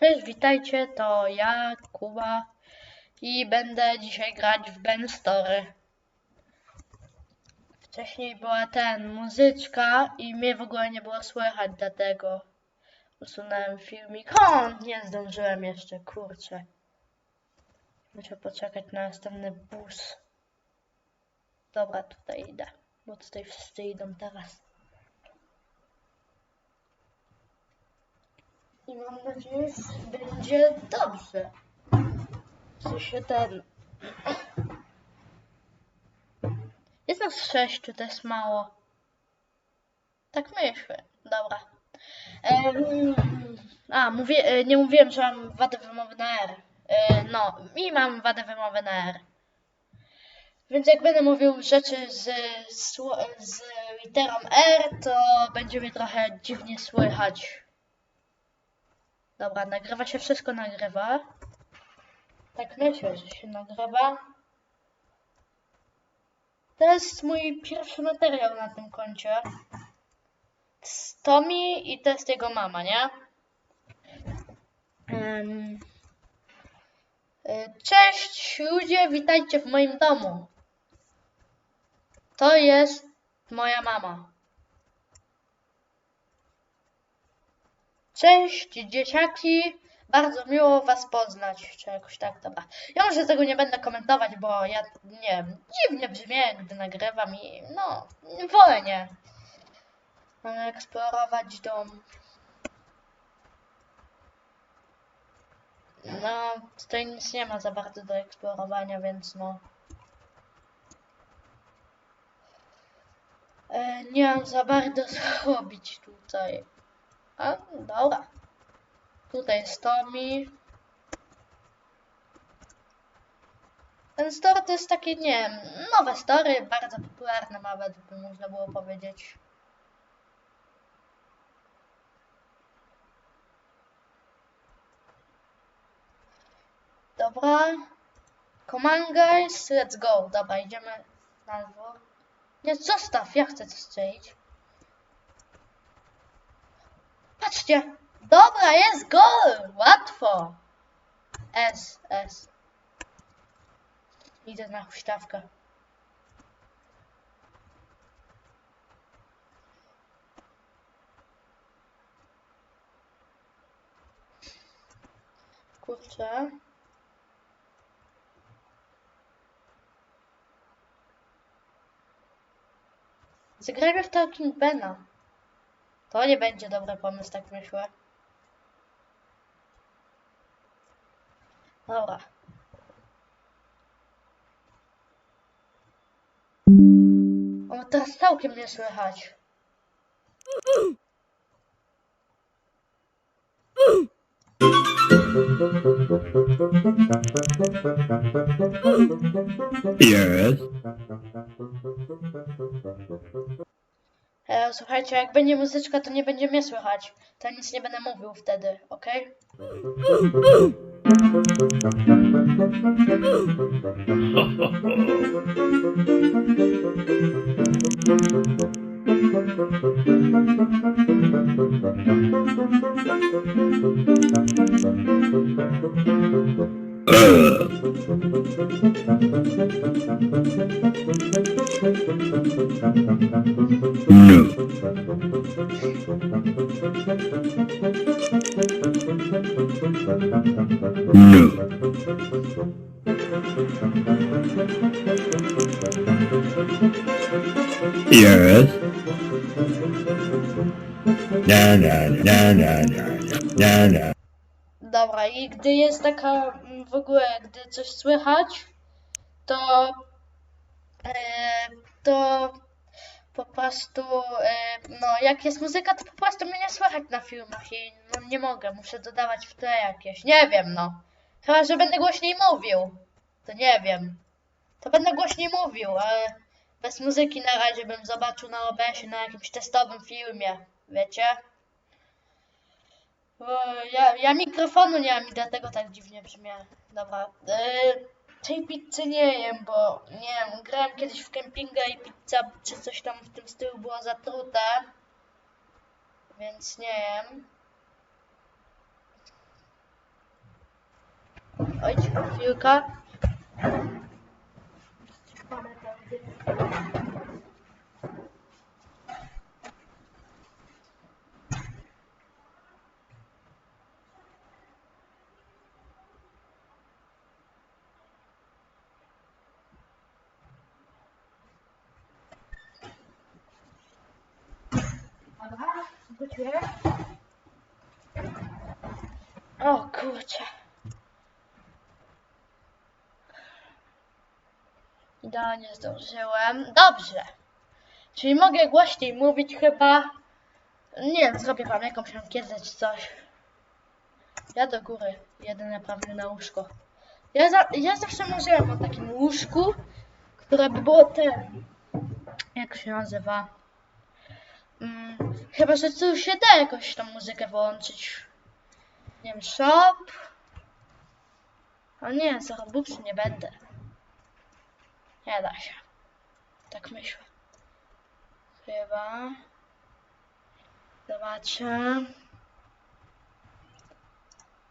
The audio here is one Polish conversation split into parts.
Cześć, witajcie, to ja, Kuba i będę dzisiaj grać w Ben Story. Wcześniej była ten, muzyczka i mnie w ogóle nie było słychać, dlatego usunąłem filmik. O, nie zdążyłem jeszcze, kurczę. Muszę poczekać na następny bus. Dobra, tutaj idę, bo tutaj wszyscy idą teraz. I mam nadzieję, że będzie dobrze. Co się ten. Jest nas sześciu, to jest mało. Tak myślę. Dobra. Em, a, mówię, e, nie mówiłem, że mam wadę wymowy na R. E, no, i mam wadę wymowy na R. Więc jak będę mówił rzeczy z, sło- z literą R, to będzie mnie trochę dziwnie słychać. Dobra, nagrywa się, wszystko nagrywa. Tak myślę, że się nagrywa. To jest mój pierwszy materiał na tym koncie. Z Tommy i to jest jego mama, nie? Y, Cześć ludzie, witajcie w moim domu. To jest moja mama. Cześć dzieciaki, bardzo miło was poznać, czy jakoś tak, dobra. Ja może tego nie będę komentować, bo ja, nie wiem, dziwnie brzmię, gdy nagrywam i no, wolę nie. Mamy eksplorować dom. No, tutaj nic nie ma za bardzo do eksplorowania, więc no. E, nie mam za bardzo co robić tutaj. A, dobra. Tutaj jest Tommy. Ten story to jest takie, nie wiem, nowe story, bardzo popularne nawet, by można było powiedzieć. Dobra. Come on guys, let's go. Dobra, idziemy na dwór. Nie, zostaw, ja chcę coś strzelić. Patrzcie! Dobra, jest gol! Łatwo! S, S. Idę na huśtawkę. Kurczę. Zagrajmy w Talking Bena. To nie będzie dobry pomysł, tak myślę. Dobra. O, teraz całkiem nie słychać. Yes. E, słuchajcie, jak będzie muzyczka, to nie będzie mnie słychać. To nic nie będę mówił wtedy, okej? No. Yes. No, no, no, no, no, no, no. Dobra, i gdy jest taka mm, w ogóle, gdy coś słychać, to e, to po prostu, e, no jak jest muzyka, to po prostu mnie nie słychać na filmach i no nie mogę, muszę dodawać w tle jakieś, nie wiem no. Chyba, że będę głośniej mówił, to nie wiem. To będę głośniej mówił, ale bez muzyki na razie bym zobaczył na OBS-ie na jakimś testowym filmie, wiecie? Ja, ja mikrofonu nie mam i dlatego tak dziwnie brzmię. Dobra. Yy, tej pizzy nie jem, bo nie wiem, grałem kiedyś w kempinga i pizza czy coś tam w tym stylu było zatrute. Więc nie jem. Oj, chwilka. Dobra, wróciłem. O kurczę. Idealnie zdążyłem. Dobrze. Czyli mogę głośniej mówić chyba. Nie wiem, zrobię wam jakąś ankietę czy coś. Ja do góry. Jedyne prawie na łóżko. Ja, za, ja zawsze marzyłem o takim łóżku, które by było ten. Jak się nazywa? Mm, chyba, że tu się da jakoś tą muzykę włączyć. Nie wiem, shop. O nie, za Robuxy nie będę. Nie da się. Tak myślę. Chyba. Zobaczę.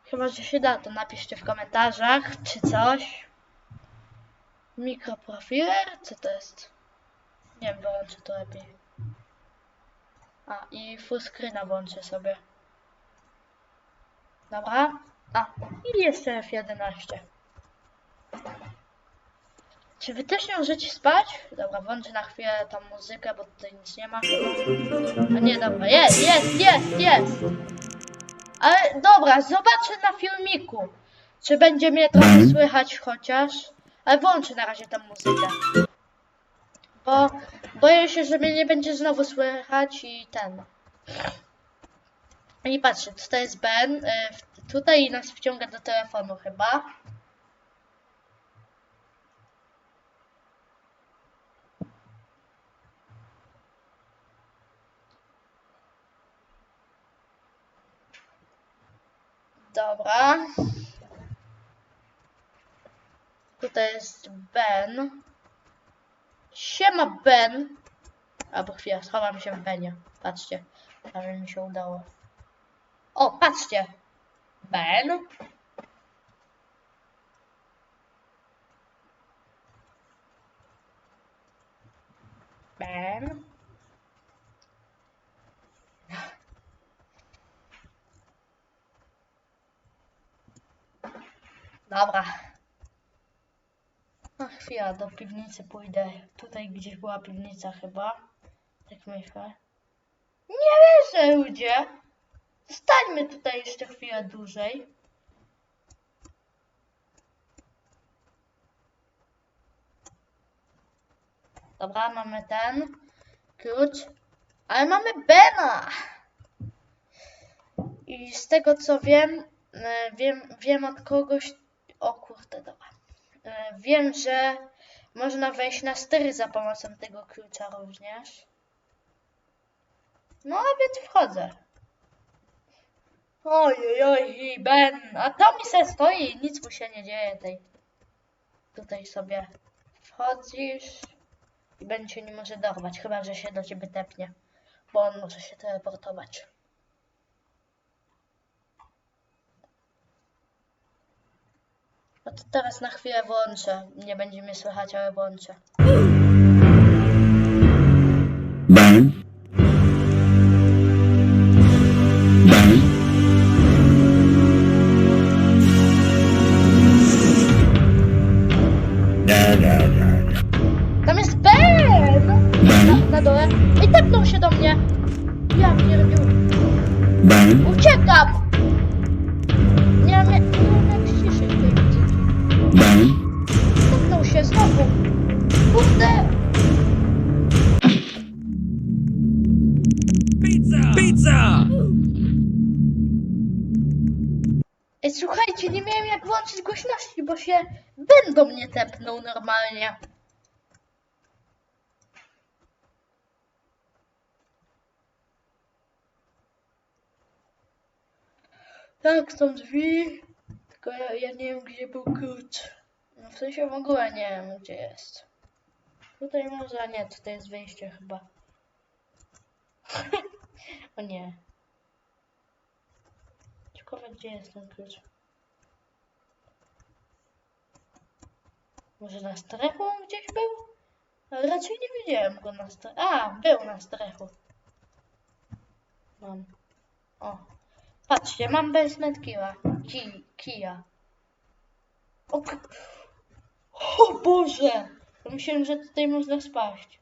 Chyba, że się da, to napiszcie w komentarzach, czy coś. Mikroprofiler? Co to jest? Nie wiem, wyłączę to lepiej. A, i full screena włączę sobie. Dobra. A, i jeszcze F11. Czy wy też nie możecie spać? Dobra, włączę na chwilę tą muzykę, bo tutaj nic nie ma. A nie, dobra, jest, jest, jest, jest. Ale dobra, zobaczę na filmiku, czy będzie mnie trochę słychać chociaż. Ale włączę na razie tą muzykę. Bo boję się, że mnie nie będzie znowu słychać i ten. I patrzcie, tutaj jest Ben. y, Tutaj nas wciąga do telefonu chyba. Dobra. Tutaj jest Ben. Siema Ben. Albo chwila, schowam się w Benie. Patrzcie, prawie mi się udało. O, patrzcie. Ben. Ben. Dobra. Chwilę, do piwnicy pójdę. Tutaj gdzieś była piwnica chyba. Tak myślę. Nie wierzę, ludzie. Stańmy tutaj jeszcze chwilę dłużej. Dobra, mamy ten klucz. Ale mamy Bena! I z tego co wiem, e, wiem, wiem od kogoś. O kurde, dobra. E, Wiem, że można wejść na stery za pomocą tego klucza również. No a więc wchodzę. Ojej, oj, Ben, a to mi se stoi i nic mu się nie dzieje tej. Tutaj sobie wchodzisz i Ben cię nie może dorwać, chyba że się do ciebie tepnie, bo on może się teleportować. No to teraz na chwilę włączę. Nie będzie mnie słychać, ale włączę. Bang. Pizza! Pizza! Ej, słuchajcie, nie miałem jak włączyć głośności, bo się do mnie tepnął normalnie. Tak, są drzwi, tylko ja, ja nie wiem, gdzie był klucz. No w sensie w ogóle nie wiem, gdzie jest. Tutaj może, nie, tutaj jest wyjście chyba. o nie. Ciekawe, gdzie jest ten klucz. Może na strychu gdzieś był? Ale raczej nie widziałem go na strychu. A, był na strychu. Mam. O. Patrzcie, mam basement killa. Ki, kija. O, o Boże! Myślałem, że tutaj można spaść.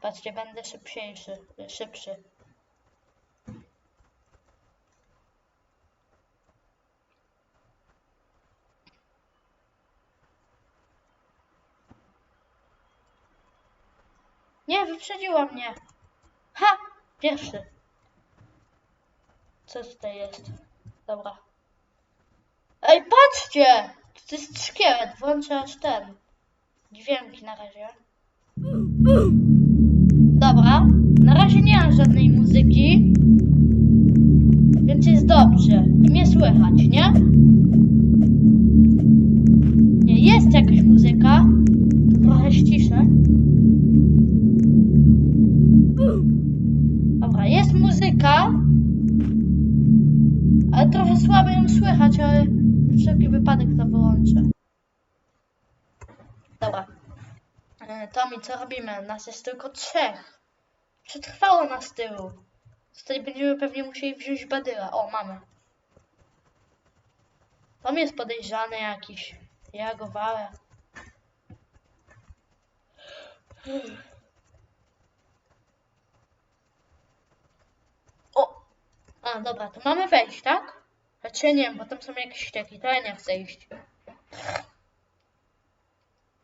Patrzcie, będę szybciejszy, szybszy. Nie, wyprzedziła mnie. Ha! Pierwszy. Co tutaj jest? Dobra. Ej, patrzcie! To jest szkielet, włączę aż ten. Dźwięki na razie. Na razie nie mam żadnej muzyki. Więc jest dobrze. I mnie słychać, nie? Nie, jest jakaś muzyka. To trochę ściszę. Dobra, jest muzyka. Ale trochę słabo ją słychać, ale na wszelki wypadek to wyłączę. Dobra. E, Tomi, co robimy? Nas jest tylko trzech. Przetrwało nas tyłu. Tutaj będziemy pewnie musieli wziąć badyla. O, mamy. Tom jest podejrzany jakiś. Ja go walę. O! A, dobra, to mamy wejść, tak? Znaczy nie, bo tam są jakieś ścieki, to ja nie chcę iść.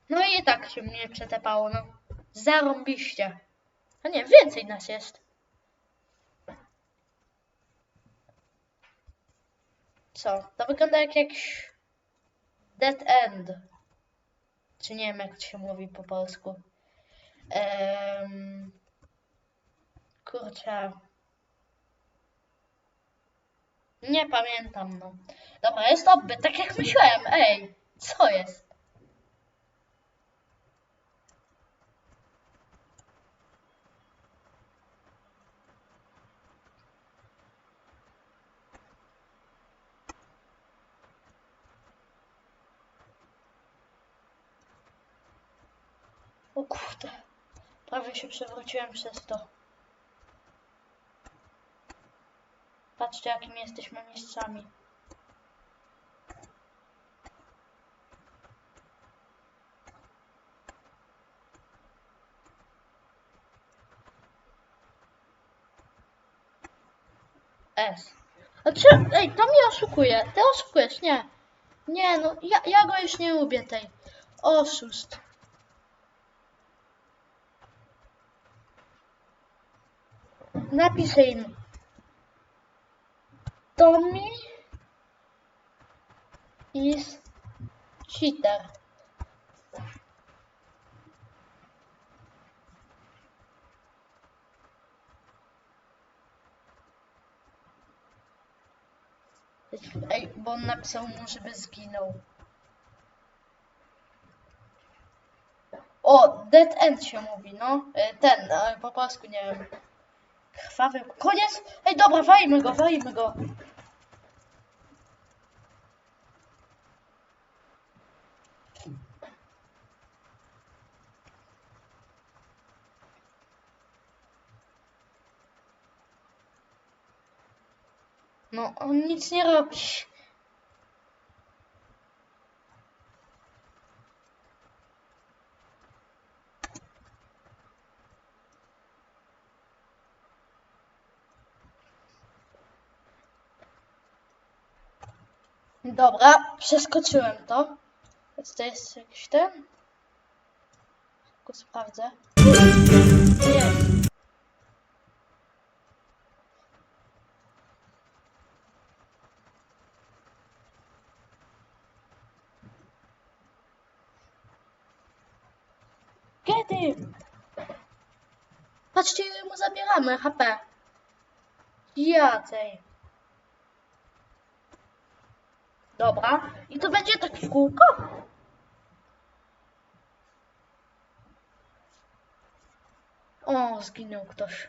No i tak się mnie przetepało, no. Zarąbiście. A nie, więcej nas jest. Co? To wygląda jak jakiś dead end. Czy nie wiem, jak to się mówi po polsku. Um, kurczę. Nie pamiętam, no. Dobra, jest obby, tak jak myślałem. Ej, co jest? O kurde. Prawie się przewróciłem przez to. Patrzcie, jakimi jesteśmy mistrzami. S. Znaczy, ej, to mnie oszukuje. Ty oszukujesz, nie. Nie, no, ja, ja go już nie lubię tej. Oszust. Napiszę im. Tommy is cheater. Ej, bo on napisał mu, żeby zginął. O, dead end się mówi, no. E, Ten, po polsku nie wiem. Krwawy. Koniec? Ej, dobra, walimy go, walimy go. No, on nic nie robi. Dobra, przeskoczyłem to. Więc to jest jakiś ten. Tylko sprawdzę. Kiedy? Patrzcie, ile mu zabieramy HP. Ja tej. Dobra. I to będzie takie kółko? O, zginął ktoś.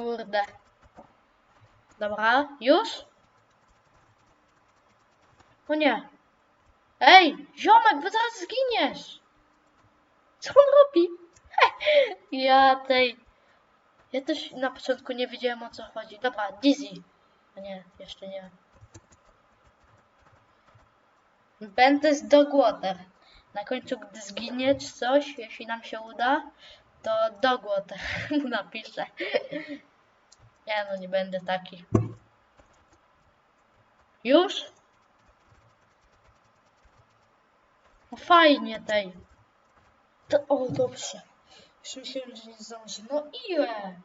Kurde. Dobra, już? O nie. Ej, ziomek, bo zaraz zginiesz. Co on robi? Ja tej... Ja też na początku nie wiedziałem o co chodzi. Dobra, Dizzy. A nie, jeszcze nie. Będę z Dogwater. Na końcu, gdy zginie coś, jeśli nam się uda, to Dogwater napiszę. Nie no, nie będę taki. Już? No fajnie tej. To, o, dobrze. Już myślałem, że nie zdążę. No ile?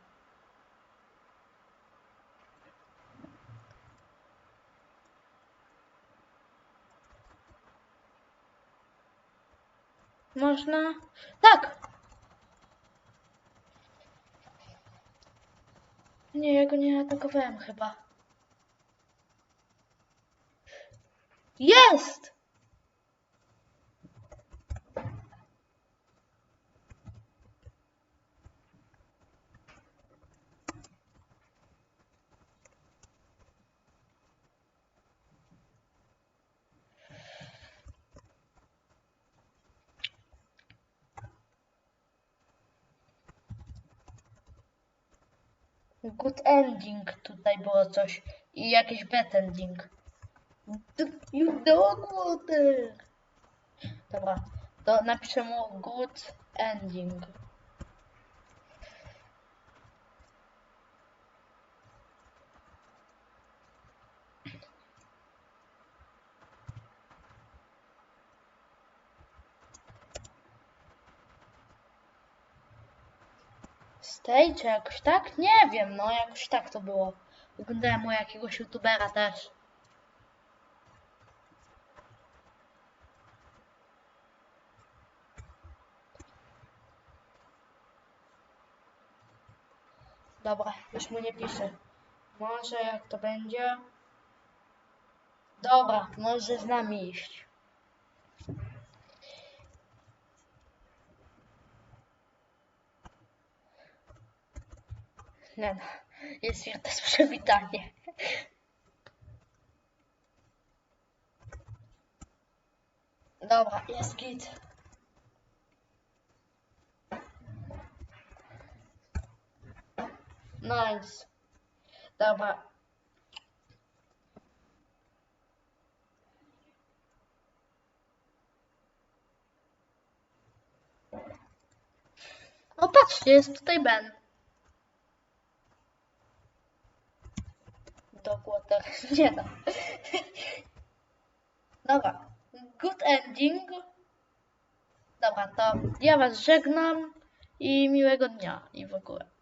Można? Tak! Nie, ja go nie atakowałem chyba. Jest! Good ending tutaj było coś. I jakiś bad ending. You dog water. Dobra, to napiszę mu good ending. Stay czy jakoś tak? Nie wiem, no jakoś tak to było. Oglądałem u jakiegoś youtubera też. Dobra, już mu nie piszę. Może jak to będzie? Dobra, może z nami iść. Nie no, jest też przywitanie. Dobra, jest git. Nice. Dobra. O patrzcie, jest tutaj Ben. Dogwater. Nie no. Dobra. Good ending. Dobra, to ja was żegnam i miłego dnia i w ogóle.